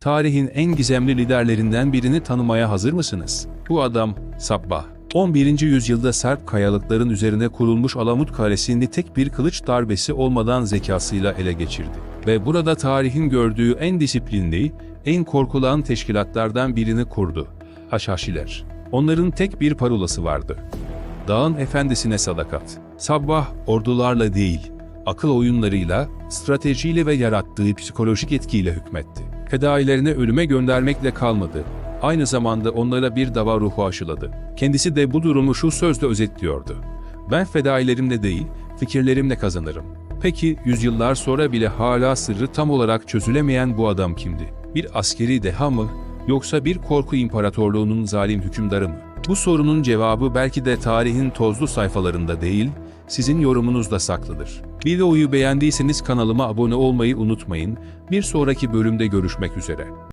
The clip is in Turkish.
Tarihin en gizemli liderlerinden birini tanımaya hazır mısınız? Bu adam Sabbah. 11. yüzyılda Serp kayalıkların üzerine kurulmuş Alamut Kalesi'ni tek bir kılıç darbesi olmadan zekasıyla ele geçirdi. Ve burada tarihin gördüğü en disiplinli, en korkulan teşkilatlardan birini kurdu. Haşhaşiler. Onların tek bir parolası vardı. Dağın efendisine sadakat. Sabbah ordularla değil, akıl oyunlarıyla, stratejiyle ve yarattığı psikolojik etkiyle hükmetti. Fedailerine ölüme göndermekle kalmadı. Aynı zamanda onlara bir dava ruhu aşıladı. Kendisi de bu durumu şu sözle özetliyordu. Ben fedailerimle değil, fikirlerimle kazanırım. Peki yüzyıllar sonra bile hala sırrı tam olarak çözülemeyen bu adam kimdi? Bir askeri deha mı, yoksa bir korku imparatorluğunun zalim hükümdarı mı? Bu sorunun cevabı belki de tarihin tozlu sayfalarında değil, sizin yorumunuzda saklıdır. Videoyu beğendiyseniz kanalıma abone olmayı unutmayın. Bir sonraki bölümde görüşmek üzere.